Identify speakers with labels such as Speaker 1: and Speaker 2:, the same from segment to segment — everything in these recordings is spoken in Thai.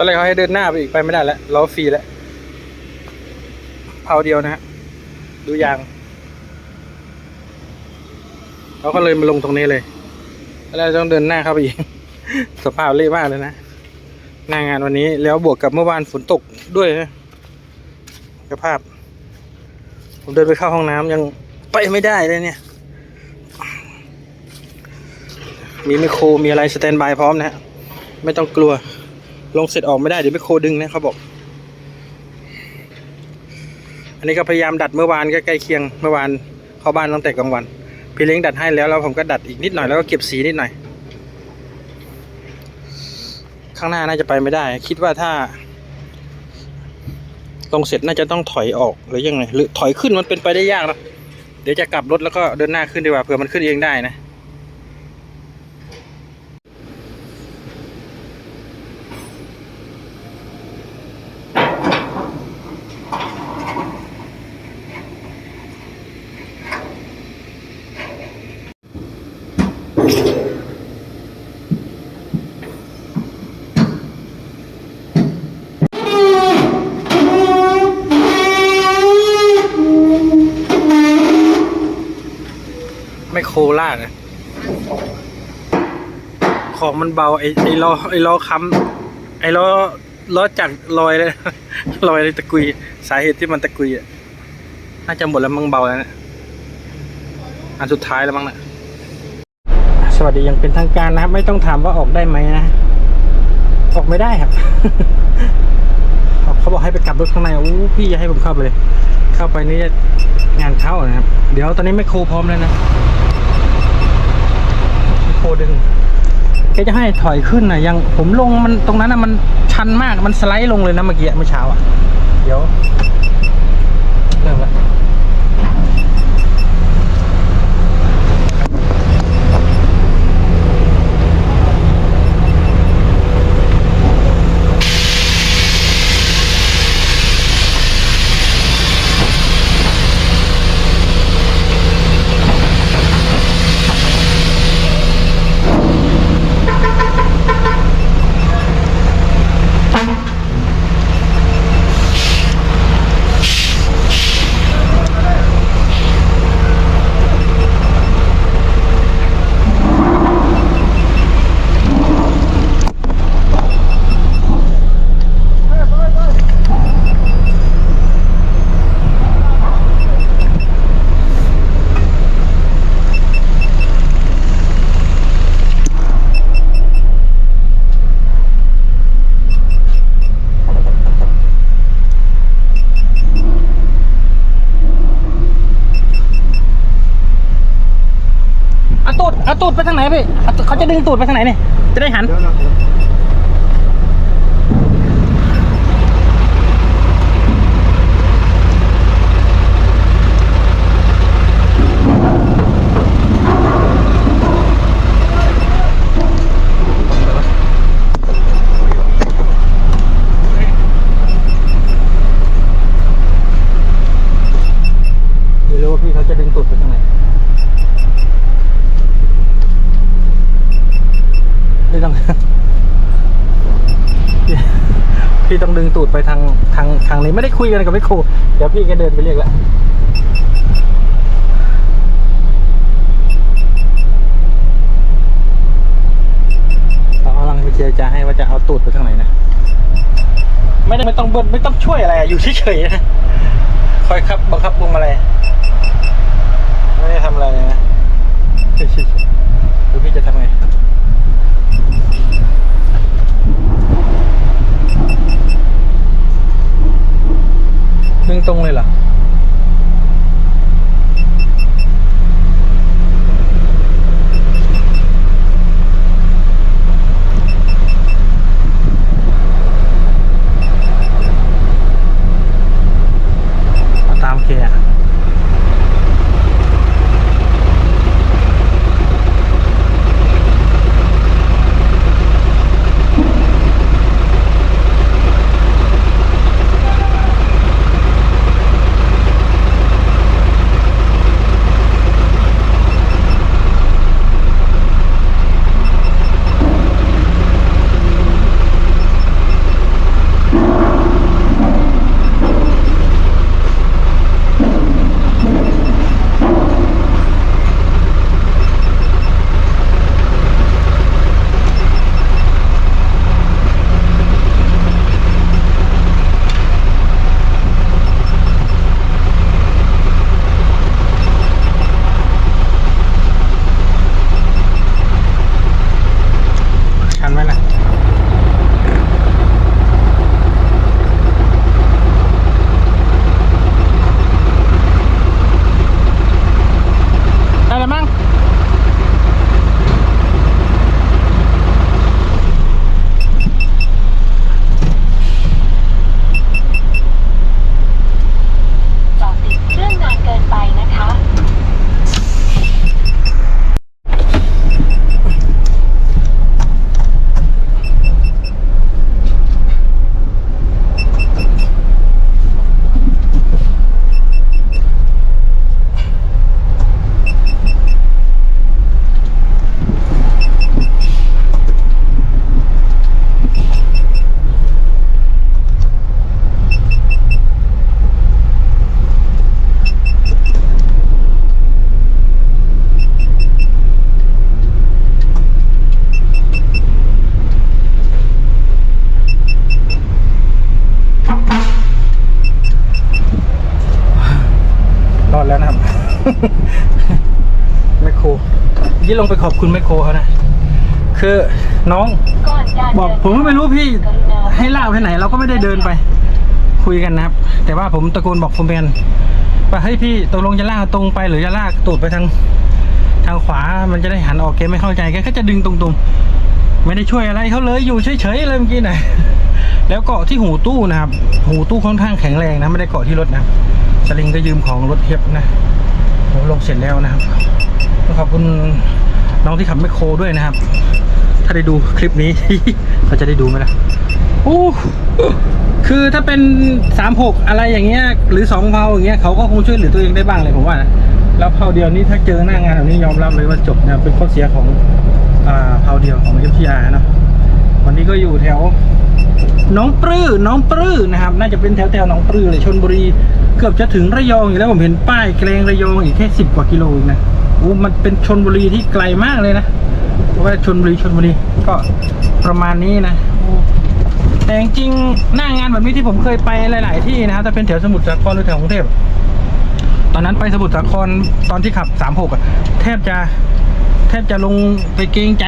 Speaker 1: ตอนแรกเขาให้เดินหน้าไปอีกไปไม่ได้แล้วล้อฟรีแล้วเผาเดียวนะฮะดูยางเขาก็เลยมาลงตรงนี้เลยแล้วต้องเดินหน้าเข้าไปอีกสภาพเละมากเลยนะหน้างานวันนี้แล้วบวกกับเมื่อวานฝนตกด้วยนะสภาพ ผมเดินไปเข้าห้องน้ำยังไปไม่ได้เลยเนี่ย มีไมโครมีอะไรสแตนบายพร้อมนะฮะไม่ต้องกลัว ลงเสร็จออกไม่ได้เดี๋ยวไมโคดึงนะเขาบอก อันนี้ก็พยายามดัดเมื่อวานก็ใกล้เคียงเมื่อวานเข้าบ้านตั้งแต่กลางวัน พี่เล้งดัดให้แล้วแล้วผมก็ดัดอีกนิดหน่อยแล้วก็เก็บสีนิดหน่อย ข้างหน้าน่าจะไปไม่ได้ คิดว่าถ้า ลงเสร็จน่าจะต้องถอยออกหรือยังไงหรือถอยขึ้นมันเป็นไปได้ยากนะเดี๋ยวจะกลับรถแล้วก็เดินหน้าขึ้นดีกว่าเผื่อมันขึ้นเองได้นะ ไม่โคลากอะของมันเบาไอ้ไอ้ล้อไอ้ล้อค้ำไอ้ล้อล้อจากลอยเลยลอยเลยตะกุย สาเหตุที่มันตะกุยอะน่าจะหมดแล้วมั้งเบาแล้วนะอันสุดท้ายแล้วมั้งนะสวัสดียังเป็นทางการนะครับ ไม่ต้องถามว่าออกได้ไหมนะ ออกไม่ได้ครับเขาบอกให้ไปกลับรถข้างในอู้พี่จะให้ผมเข้าไปเลย เข้าไปนี่จะงานเข้านะครับ เดี๋ยวตอนนี้ไม่โครพร้อมแล้วนะ โคดึงแกจะให้ถอยขึ้นนะยังผมลงมันตรงนั้นนะมันชันมากมันสไลด์ลงเลยนะเมื่อกี้เมื่อเช้าอะ เดี๋ยวเริ่มละ ตูดเอาตูดไปทางไหนพี่เอาตูดเขาจะดึงตูดไปทางไหนเนี่ยจะได้หันรู้ว่าพี่เขาจะดึงตูดไปทางไหน พี่ต้อง พี่ พี่ต้องดึงตูดไปทางทางทางนี้ไม่ได้คุยกันกับพี่ครูเดี๋ยวพี่ก็เดินไปเรียกแล้วเรากำลังไปเจรจาให้ว่าจะเอาตูดไปทางไหนนะไม่ได้ไม่ต้องเบิ้ลไม่ต้องช่วยอะไรอยู่เฉยๆนะคอยครับบังคับพวงมาเลยไม่ได้ทำอะไรนะเฉยๆดูพี่จะทำไง ดึงตรงเลยเหรอ เยี่ลงไปขอบคุณแมคโครเขานะ คือน้อง
Speaker 2: ก่อนการ
Speaker 1: บอก
Speaker 2: เดิน
Speaker 1: ผมก็ไม่รู้พี่
Speaker 2: กรุณา
Speaker 1: ให้ลากไปไหน เราก็ไม่ได้เดินไป คุยกันนะครับ แต่ว่าผมตะโกนบอกผมเป็นว่าเฮ้ยพี่ตกลงจะลากตรงไปหรือจะลากตูดไปทางทางขวามันจะได้หันออกแกไม่เข้าใจแกก็จะดึงตรงๆ ไม่ได้ช่วยอะไรเขาเลยอยู่เฉยๆเลยเมื่อกี้นะแล้วเกาะที่หูตู้นะครับ หูตู้ค่อนข้างแข็งแรงนะไม่ได้เกาะที่รถนะสลิงก็ยืมของรถเทียบนะผมลงเสร็จแล้วนะครับต้องขอบคุณ น้องที่ขับแมคโครด้วยนะครับ ถ้าได้ดูคลิปนี้ เขาจะได้ดูไหมล่ะโอ้คือถ้าเป็นสามหกอะไรอย่างเงี้ยหรือสองเพาอย่างเงี้ยเขาก็คงช่วยเหลือตัวเองได้บ้างเลยผมว่านะแล้วเพาเดียวนี้ถ้าเจอหน้างานแบบนี้ยอมรับเลยว่าจบนะเป็นข้อเสียของอ่าเพาเดียวของ FTR เนาะวันนี้ก็อยู่แถวหน้องปลื้อน้องปลื้อนะครับ น่าจะเป็นแถวแถวหน้องปลื้อเลยชนบุรี เกือบจะถึงระยองอยู่แล้วผมเห็นป้ายเกรงระยองอีกแค่สิบกว่ากิโลเองนะ โอ้มันเป็นชนบุรีที่ไกลมากเลยนะเพราะว่าชนบุรีชนบุรีก็ประมาณนี้นะแต่จริงหน้างานแบบนี้ที่ผมเคยไปหลาย ๆ ที่นะครับถ้าเป็นแถวสมุทรสาครหรือแถวกรุงเทพตอนนั้นไปสมุทรสาครตอนที่ขับสามหกอะแทบจะแทบจะลงไปเกรงใจ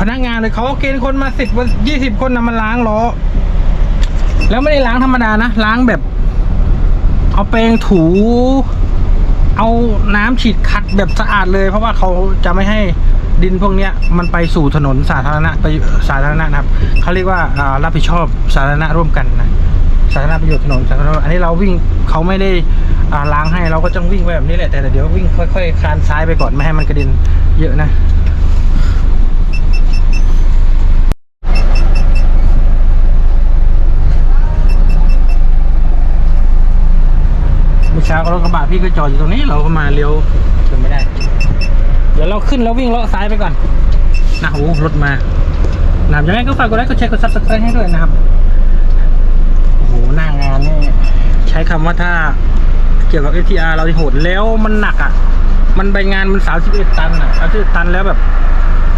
Speaker 1: พนักงานเลยเขาเกณฑ์คนมาสิบวันยี่สิบคนนะมาล้างล้อ แล้วไม่ได้ล้างธรรมดานะ ล้างแบบ เอาแปรงถู เอาน้ำฉีดขัดแบบสะอาดเลย เพราะว่าเขาจะไม่ให้ดินพวกเนี้ยมันไปสู่ถนนสาธารณะไปสาธารณะนะครับเขาเรียกว่ารับผิดชอบสาธารณะร่วมกันนะสาธารณประโยชน์ถนนสาธารณะอันนี้เราวิ่งเขาไม่ได้ล้างให้เราก็ต้องวิ่งไปแบบนี้แหละแต่เดี๋ยววิ่งค่อยๆคลานซ้ายไปก่อนไม่ให้มันกระเด็นเยอะนะ เมื่อเช้าก็รถกระบะพี่ก็จอดอยู่ตรงนี้เราก็มาเลี้ยวจนไม่ได้ เดี๋ยวเราขึ้นแล้ววิ่งเลาะซ้ายไปก่อนนะโอ้โหรถมานะครับยังไงก็ฝากกดไลค์กดแชร์กดซับสไครต์ให้ด้วยนะครับโอ้โหหน้างานนี่ใช้คำว่าถ้าเกี่ยวกับ FTR เราที่โหดแล้วมันหนักอะ มันใบงานมันสามสิบเอ็ดตันอะสามสิบเอ็ดตันแล้วแบบ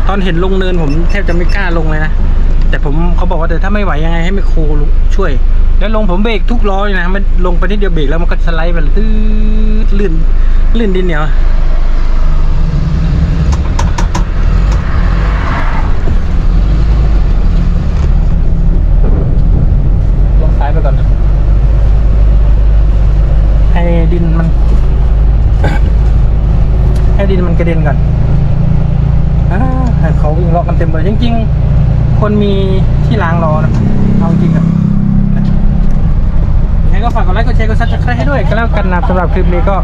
Speaker 1: ตอนเห็นลงเนินผมแทบจะไม่กล้าลงเลยนะ แต่ผมเขาบอกว่าแต่ถ้าไม่ไหวยังไงให้ไมโครช่วย แล้วลงผมเบรกทุกล้อเลยนะ มันลงไปนิดเดียวเบรกแล้วมันก็สไลด์ไปเลยตื้อลื่นลื่นดินเหนียวลงซ้ายไปก่อนให้ดินมันให้ดินมันกระเด็นก่อนอ่าให้เขาวิ่งลาะกันเต็มเลยจริง ๆ คนมีที่ล้างล้อนะเอาจริงอะยังไง ก็ฝากกดไลค์กดแชร์กดซับสไครต์ให้ด้วยก็แล้วกันนะครับสำหรับคลิปนี้ก็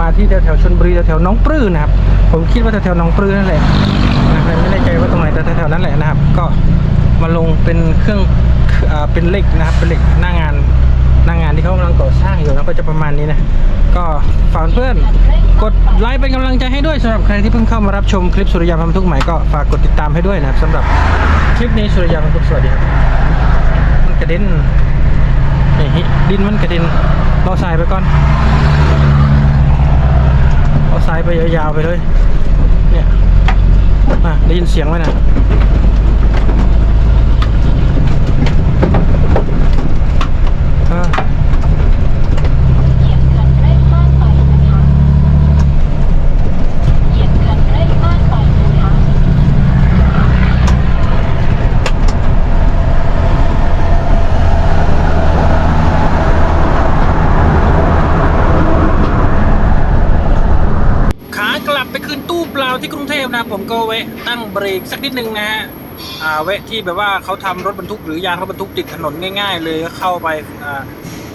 Speaker 1: มาที่แถวๆชนบุรีแถวๆหน้องปลื้อนะครับ ผมคิดว่าแถวๆหน้องปลื้อนั่นแหละนะครับไม่แน่ใจว่าตรงไหนแต่แถวๆนั้นแหละนะครับ ก็มาลงเป็นเครื่องเป็นเหล็กนะครับเป็นเหล็กหน้างานหน้างานที่เขากำลังก่อสร้างอยู่นะก็จะประมาณนี้นะก็ฝากเพื่อนกดไลค์เป็นกำลังใจให้ด้วยสำหรับใครที่เพิ่งเข้ามารับชมคลิปสุริยาพันทุกใหม่ก็ฝากกดติดตามให้ด้วยนะครับสำหรับคลิปนี้สุริยาพันทุกสวัสดีครับมันกระเด็น นี่ดินมันกระเด็นเรอสายไปก่อนเรอสายไปยาวๆไปเลยเนี่ยอะได้ยินเสียงไหมนะ่ะ
Speaker 2: กลับไปคืนตู้เปล่าที่กรุงเทพนะ
Speaker 1: ผมก็เวะตั้งเบรกสักนิดนึงนะฮะอ่าแวะที่แบบว่าเขาทำรถบรรทุกหรือยางรถบรรทุกติดถนนง่าย ๆ เลยเข้าไปอ่า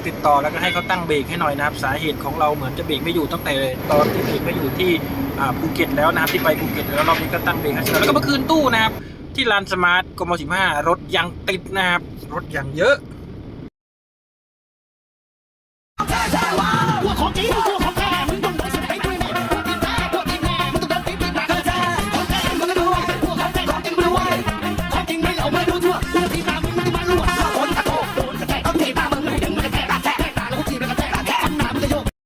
Speaker 1: ติดต่อแล้วก็ให้เขาตั้งเบรกให้หน่อยนะครับ สาเหตุของเราเหมือนจะเบรกไม่อยู่ตั้งแต่ตอนที่เบรกไม่อยู่ที่ภูเก็ตแล้วนะครับที่ไปภูเก็ตแล้วรอบนี้ก็ตั้งเบรกให้แล้วก็มาคืนตู้นะครับ ที่ลานสมาร์ทกมสิบห้ารถยังติดนะครับรถยังเยอะ